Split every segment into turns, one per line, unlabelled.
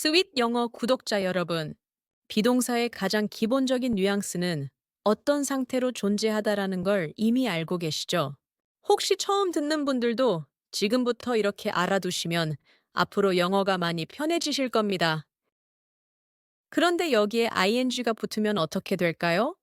스윗 영어 구독자 여러분, 비동사의 가장 기본적인 뉘앙스는 어떤 상태로 존재하다라는 걸 이미 알고 계시죠? 혹시 처음 듣는 분들도 지금부터 이렇게 알아두시면 앞으로 영어가 많이 편해지실 겁니다. 그런데 여기에 ing가 붙으면 어떻게 될까요?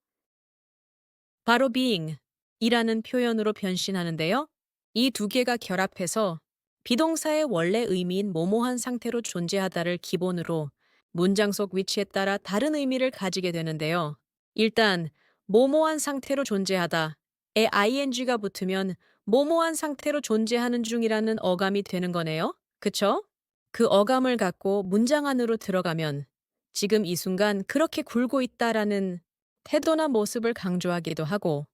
바로 being 이라는 표현으로 변신하는데요. 이 두 개가 결합해서 비동사의 원래 의미인 모모한 상태로 존재하다를 기본으로 문장 속 위치에 따라 다른 의미를 가지게 되는데요. 일단 모모한 상태로 존재하다에 ing가 붙으면 모모한 상태로 존재하는 중이라는 어감이 되는 거네요. 그쵸? 그 어감을 갖고 문장 안으로 들어가면 지금 이 순간 그렇게 굴고 있다라는 태도나 모습을 강조하기도 하고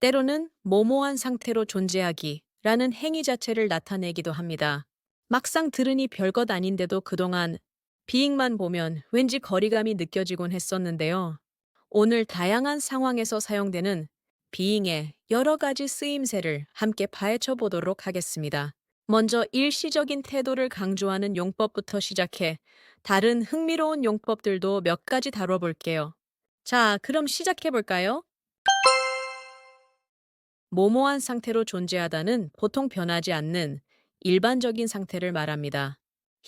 때로는 모모한 상태로 존재하기 라는 행위 자체를 나타내기도 합니다. 막상 들으니 별것 아닌데도 그동안 비잉만 보면 왠지 거리감이 느껴지곤 했었는데요. 오늘 다양한 상황에서 사용되는 비잉의 여러 가지 쓰임새를 함께 파헤쳐 보도록 하겠습니다. 먼저 일시적인 태도를 강조하는 용법부터 시작해 다른 흥미로운 용법들도 몇 가지 다뤄볼게요. 자, 그럼 시작해 볼까요? 모모한 상태로 존재하다는 보통 변하지 않는 일반적인 상태를 말합니다.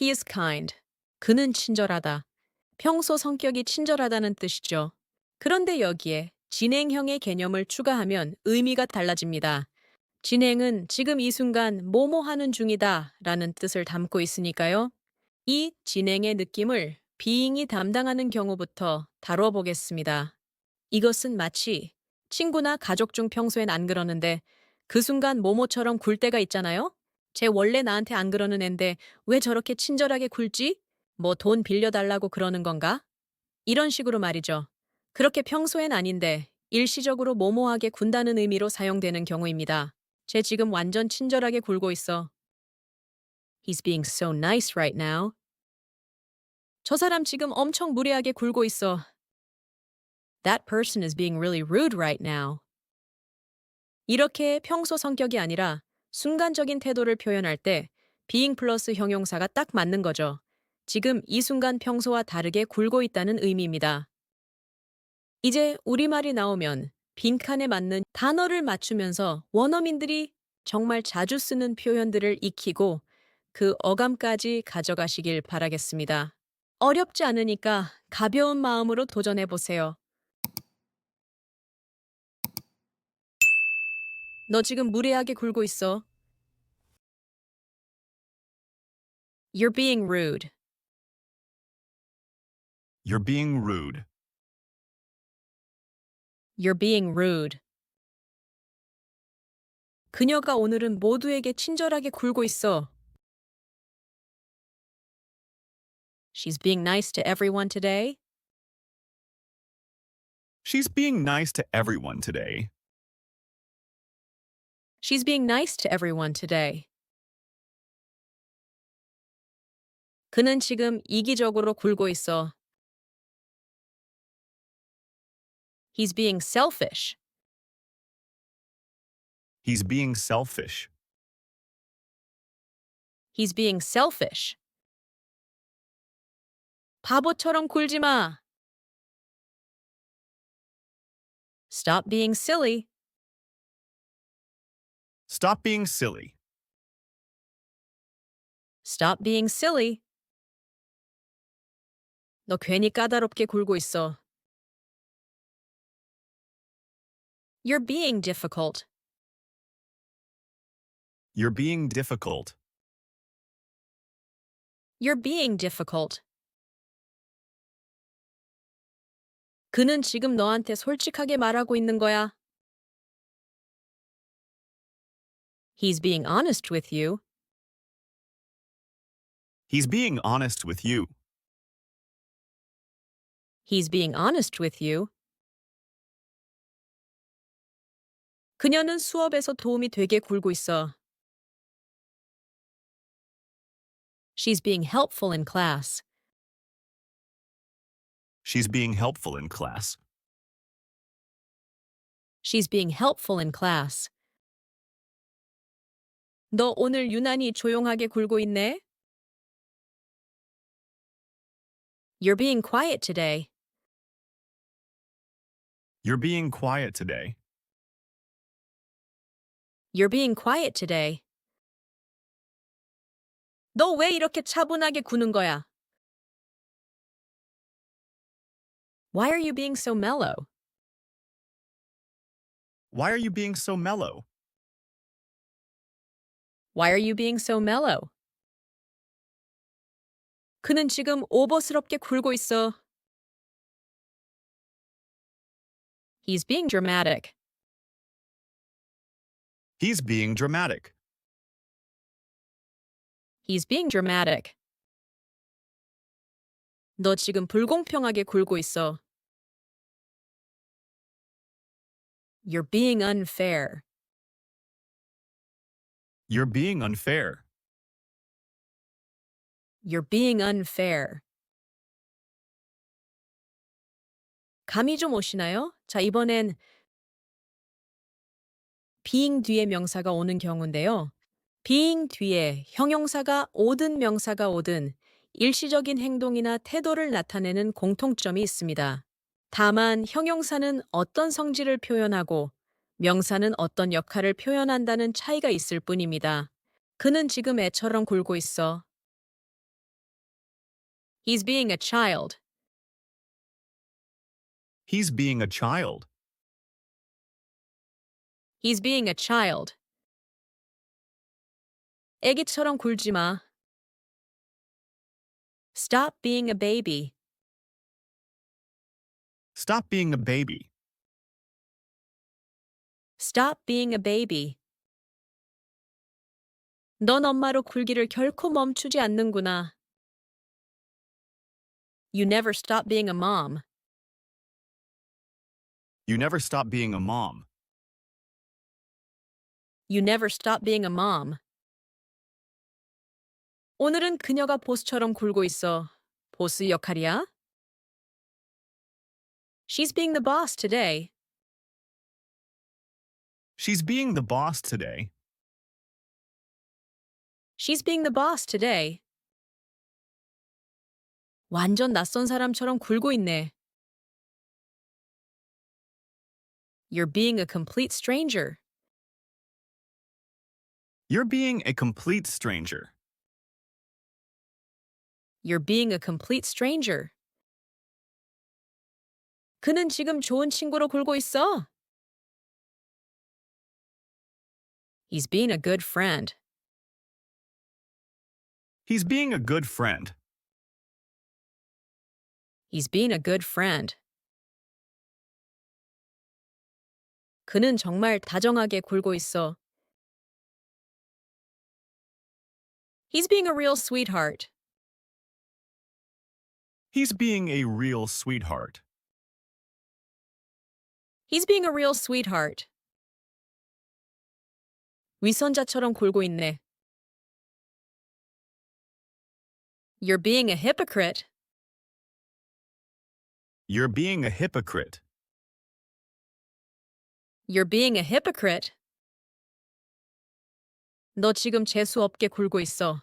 He is kind. 그는 친절하다. 평소 성격이 친절하다는 뜻이죠. 그런데 여기에 진행형의 개념을 추가하면 의미가 달라집니다. 진행은 지금 이 순간 뭐뭐 하는 중이다 라는 뜻을 담고 있으니까요. 이 진행의 느낌을 비잉이 담당하는 경우부터 다뤄보겠습니다. 이것은 마치 친구나 가족 중 평소엔 안 그러는데 그 순간 모모처럼 굴 때가 있잖아요? 쟤 원래 나한테 안 그러는 앤데 왜 저렇게 친절하게 굴지? 뭐 돈 빌려달라고 그러는 건가? 이런 식으로 말이죠. 그렇게 평소엔 아닌데 일시적으로 모모하게 군다는 의미로 사용되는 경우입니다. 쟤 지금 완전 친절하게 굴고 있어. He's being so nice right now. 저 사람 지금 엄청 무례하게 굴고 있어. That person is being really rude right now. 이렇게 평소 성격이 아니라 순간적인 태도를 표현할 때 being 플러스 형용사가 딱 맞는 거죠. 지금 이 순간 평소와 다르게 굴고 있다는 의미입니다. 이제 우리말이 나오면 빈칸에 맞는 단어를 맞추면서 원어민들이 정말 자주 쓰는 표현들을 익히고 그 어감까지 가져가시길 바라겠습니다. 어렵지 않으니까 가벼운 마음으로 도전해 보세요. 너 지금 무례하게 굴고 있어. You're being rude.
You're being rude.
You're being rude. 그녀가 오늘은 모두에게 친절하게 굴고 있어. She's being nice to everyone today.
She's being nice to everyone today.
She's being nice to everyone today. 그는 지금 이기적으로 굴고 있어. He's being selfish.
He's being selfish.
He's being selfish. 바보처럼 굴지 마. Stop being silly.
Stop being silly.
Stop being silly. 너 괜히 까다롭게 굴고 있어. You're being difficult.
You're being difficult.
You're being difficult. 그는 지금 너한테 솔직하게 말하고 있는 거야. He's being honest with you.
He's being honest with you.
He's being honest with you. 그녀는 수업에서 도움이 되게 굴고 있어. She's being helpful in class.
She's being helpful in class.
She's being helpful in class. 너 오늘 유난히 조용하게 굴고 있네? You're being quiet today.
You're being quiet today.
You're being quiet today. 너 왜 이렇게 차분하게 구는 거야? Why are you being so mellow?
Why are you being so mellow?
Why are you being so mellow? 그는 지금 오버스럽게 굴고 있어. He's being dramatic.
He's being dramatic.
He's being dramatic. 너 지금 불공평하게 굴고 있어. You're being unfair.
You're being unfair.
You're being unfair. 감이 좀 오시나요? 자, 이번엔 being 뒤에 명사가 오는 경우인데요. being 뒤에 형용사가 오든 명사가 오든 일시적인 행동이나 태도를 나타내는 공통점이 있습니다. 다만 형용사는 어떤 성질을 표현하고 명사는 어떤 역할을 표현한다는 차이가 있을 뿐입니다. 그는 지금 애처럼 굴고 있어. He's being a child.
He's being a child.
He's being a child. 애기처럼 굴지 마. Stop being a baby.
Stop being a baby.
Stop being a baby. 넌 엄마로 굴기를 결코 멈추지 않는구나. You never stop being a mom.
You never stop being a mom.
You never stop being a mom. 오늘은 그녀가 보스처럼 굴고 있어. 보스 역할이야? She's being the boss today.
She's being the boss today.
She's being the boss today. 완전 낯선 사람처럼 굴고 있네. You're being a complete stranger.
You're being a complete stranger.
You're being a complete stranger. 그는 지금 좋은 친구로 굴고 있어. He's being a good friend.
He's being a good friend.
He's being a good friend. 그는 정말 다정하게 굴고 있어. He's being a real sweetheart.
He's being a real sweetheart.
He's being a real sweetheart. 위선자처럼 굴고 있네. You're being a hypocrite.
You're being a hypocrite.
You're being a hypocrite. 너 지금 재수 없게 굴고 있어.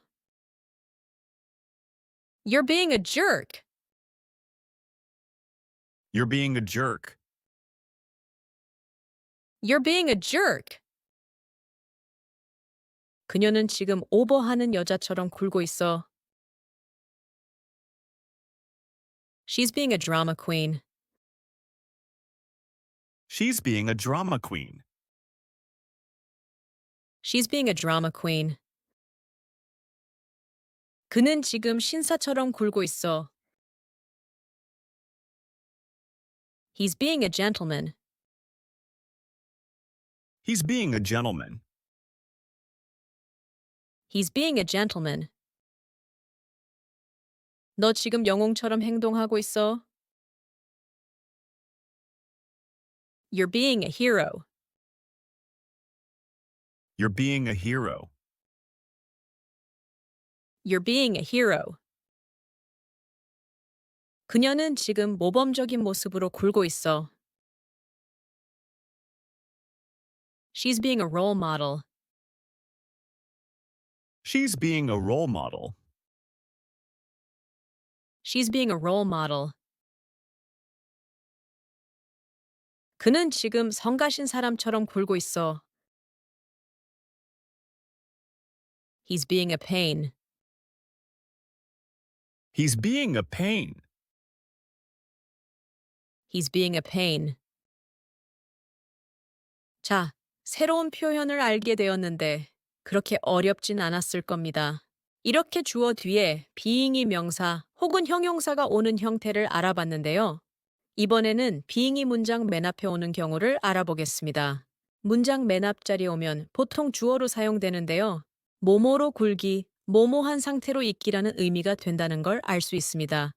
You're being a jerk.
You're being a jerk.
You're being a jerk. 그녀는 지금 오버하는 여자처럼 굴고 있어. She's being a drama queen.
She's being a drama queen.
She's being a drama queen. 그는 지금 신사처럼 굴고 있어. He's being a gentleman.
He's being a gentleman.
He's being a gentleman. 너 지금 영웅처럼 행동하고 있어. You're being a hero.
You're being a hero.
You're being a hero. 그녀는 지금 모범적인 모습으로 굴고 있어. She's being a role model.
She's being a role model.
She's being a role model. 그는 지금 성가신 사람처럼 굴고 있어. He's being a pain.
He's being a pain.
He's being a pain. 자, 새로운 표현을 알게 되었는데 그렇게 어렵진 않았을 겁니다. 이렇게 주어 뒤에 being이 명사 혹은 형용사가 오는 형태를 알아봤는데요. 이번에는 being이 문장 맨 앞에 오는 경우를 알아보겠습니다. 문장 맨 앞자리에 오면 보통 주어로 사용되는데요. 모모로 굴기, 모모한 상태로 있기라는 의미가 된다는 걸 알 수 있습니다.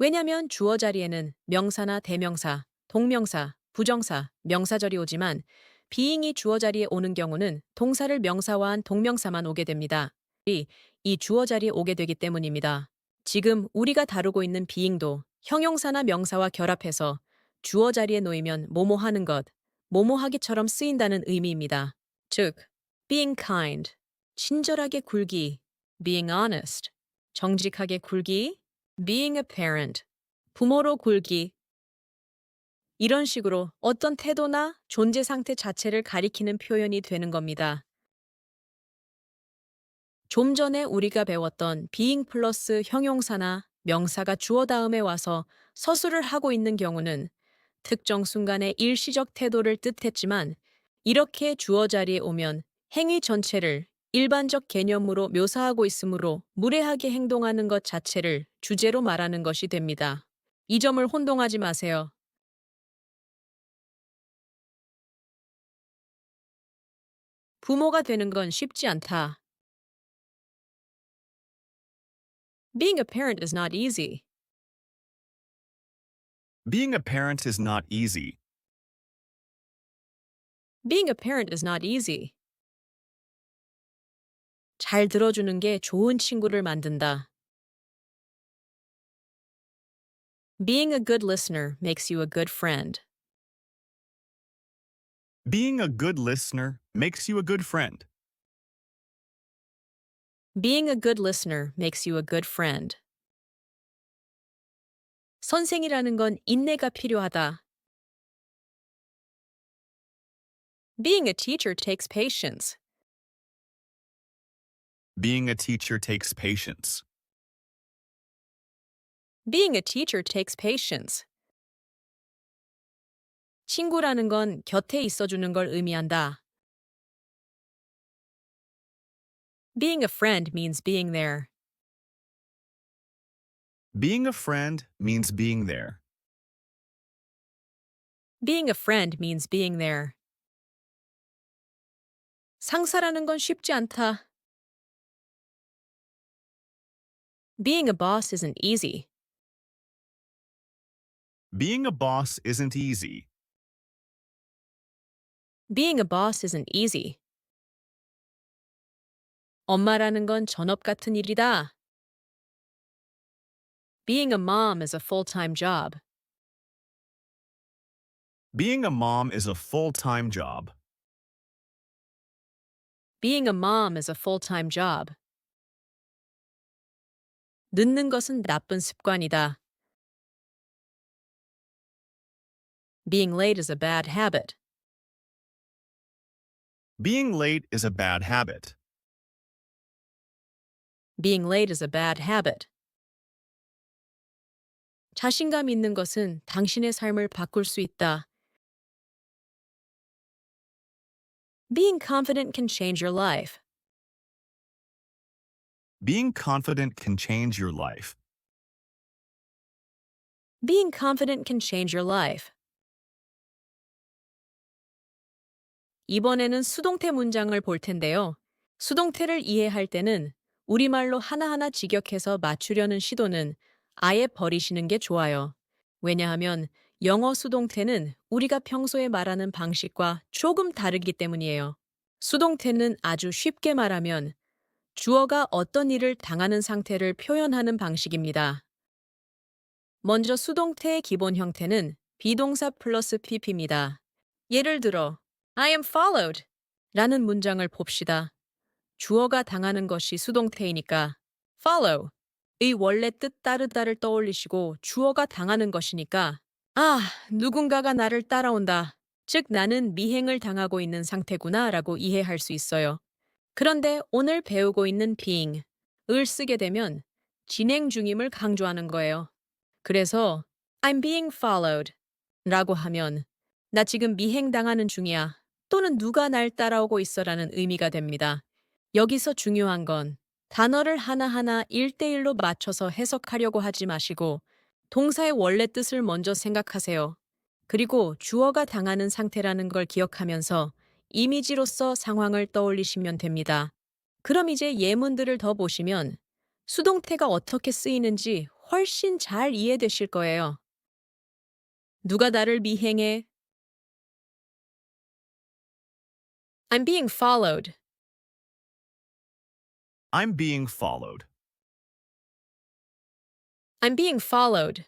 왜냐면 주어 자리에는 명사나 대명사, 동명사, 부정사, 명사절이 오지만 being이 주어 자리에 오는 경우는 동사를 명사화한 동명사만 오게 됩니다. 이, 이 주어 자리에 오게 되기 때문입니다. 지금 우리가 다루고 있는 being도 형용사나 명사와 결합해서 주어 자리에 놓이면 뭐뭐 하는 것, 뭐뭐 하기처럼 쓰인다는 의미입니다. 즉, being kind, 친절하게 굴기, being honest, 정직하게 굴기, being a parent, 부모로 굴기, 이런 식으로 어떤 태도나 존재 상태 자체를 가리키는 표현이 되는 겁니다. 좀 전에 우리가 배웠던 being 플러스 형용사나 명사가 주어 다음에 와서 서술을 하고 있는 경우는 특정 순간의 일시적 태도를 뜻했지만 이렇게 주어 자리에 오면 행위 전체를 일반적 개념으로 묘사하고 있으므로 무례하게 행동하는 것 자체를 주제로 말하는 것이 됩니다. 이 점을 혼동하지 마세요. 부모가 되는 건 쉽지 않다. Being a parent is not easy.
Being a parent is not easy.
Being a parent is not easy. 잘 들어주는 게 좋은 친구를 만든다. Being a good listener makes you a good friend.
Being a good listener makes you a good friend.
Being a good listener makes you a good friend. 선생이라는 건 인내가 필요하다. Being a teacher takes patience.
Being a teacher takes patience.
Being a teacher takes patience. 친구라는 건 곁에 있어주는 걸 의미한다. Being a friend means being there.
Being a friend means being there.
Being a friend means being there. 상사라는 건 쉽지 않다. Being a boss isn't easy.
Being a boss isn't easy.
Being a boss isn't easy. 엄마라는 건 전업 같은 일이다. Being a mom is a full-time job.
Being a mom is a full time job.
Being a mom is a full-time job. 늦는 것은 나쁜 습관이다. Being late is a bad habit.
Being late is a bad habit.
Being late is a bad habit. 자신감 있는 것은 당신의 삶을 바꿀 수 있다. Being confident can change your life.
Being confident can change your life.
Being confident can change your life. 이번에는 수동태 문장을 볼 텐데요. 수동태를 이해할 때는 우리말로 하나하나 직역해서 맞추려는 시도는 아예 버리시는 게 좋아요. 왜냐하면 영어 수동태는 우리가 평소에 말하는 방식과 조금 다르기 때문이에요. 수동태는 아주 쉽게 말하면 주어가 어떤 일을 당하는 상태를 표현하는 방식입니다. 먼저 수동태의 기본 형태는 비동사 플러스 pp입니다. 예를 들어 I am followed 라는 문장을 봅시다. 주어가 당하는 것이 수동태이니까 follow 의 원래 뜻 따르다를 떠올리시고 주어가 당하는 것이니까 아, 누군가가 나를 따라온다. 즉 나는 미행을 당하고 있는 상태구나 라고 이해할 수 있어요. 그런데 오늘 배우고 있는 being 을 쓰게 되면 진행 중임을 강조하는 거예요. 그래서 I'm being followed 라고 하면 나 지금 미행당하는 중이야 또는 누가 날 따라오고 있어라는 의미가 됩니다. 여기서 중요한 건 단어를 하나하나 1대1로 맞춰서 해석하려고 하지 마시고 동사의 원래 뜻을 먼저 생각하세요. 그리고 주어가 당하는 상태라는 걸 기억하면서 이미지로서 상황을 떠올리시면 됩니다. 그럼 이제 예문들을 더 보시면 수동태가 어떻게 쓰이는지 훨씬 잘 이해되실 거예요. 누가 나를 미행해? I'm being followed.
I'm being followed.
I'm being followed.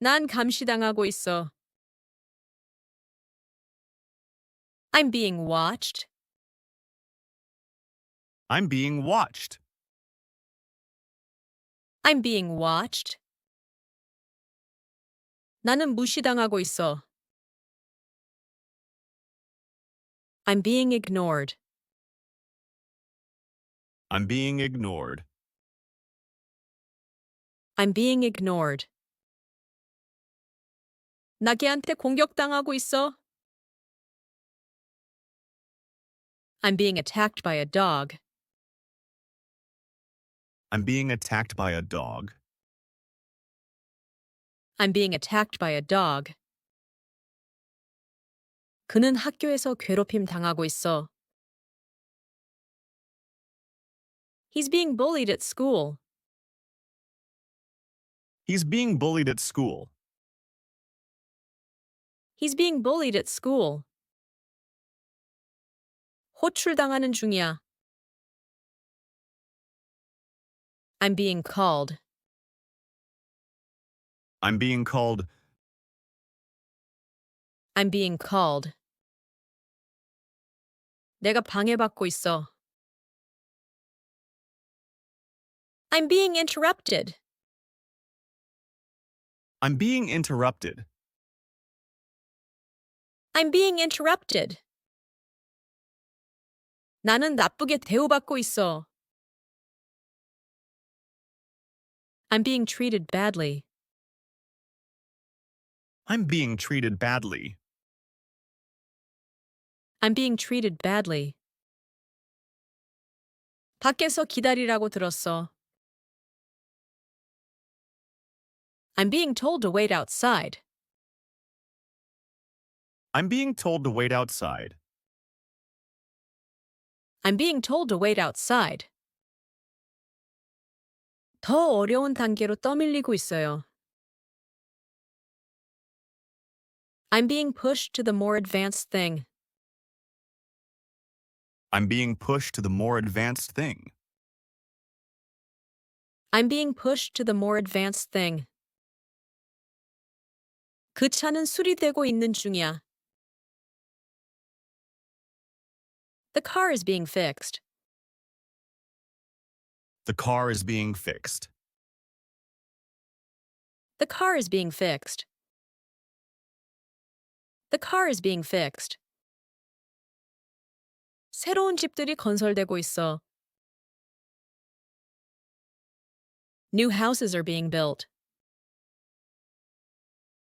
난 감시당하고 있어. I'm being watched.
I'm being watched.
I'm being watched. 나는 무시당하고 있어. I'm being ignored.
I'm being ignored.
I'm being ignored. 나 걔한테 공격당하고 있어. I'm being attacked by a dog.
I'm being attacked by a dog.
I'm being attacked by a dog. 그는 학교에서 괴롭힘 당하고 있어. He's being bullied at school.
He's being bullied at school.
He's being bullied at school. 호출당하는 중이야. I'm being called.
I'm being called.
I'm being called. 내가 방해받고 있어. I'm being interrupted.
I'm being interrupted.
I'm being interrupted. 나는 나쁘게 대우받고 있어. I'm being treated badly.
I'm being treated badly.
I'm being treated badly. 밖에서 기다리라고 들었어. I'm being told to wait outside.
I'm being told to wait outside.
I'm being told to wait outside. 더 어려운 단계로 떠밀리고 있어요. I'm being pushed to the more advanced thing.
I'm being pushed to the more advanced thing.
I'm being pushed to the more advanced thing. 그 차는 수리되고 있는 중이야. The car is being fixed.
The car is being fixed.
The car is being fixed. The car is being fixed. 새로운 집들이 건설되고 있어. New houses are being built.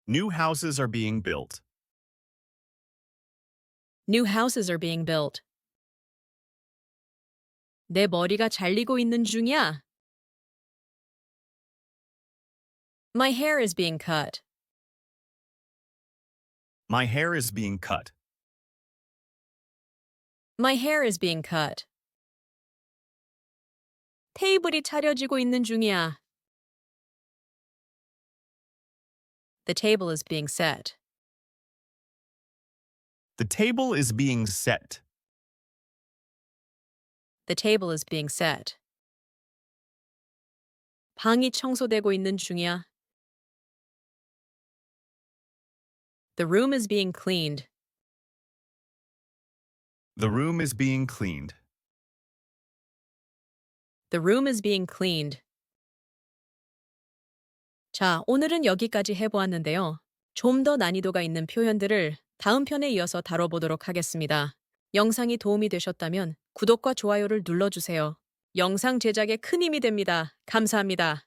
New houses are being built.
New houses are being built. 내 머리가 잘리고 있는 중이야. My hair is being cut.
My hair is being cut.
My hair is being cut. 테이블이 차려지고 있는 중이야. The table is being set.
The table is being set.
The table is being set. 방이 청소되고 있는 중이야. The room is being cleaned.
The room is being cleaned.
The room is being cleaned. 자, 오늘은 여기까지 해보았는데요. 좀 더 난이도가 있는 표현들을 다음 편에 이어서 다뤄보도록 하겠습니다. 영상이 도움이 되셨다면 구독과 좋아요를 눌러주세요. 영상 제작에 큰 힘이 됩니다. 감사합니다.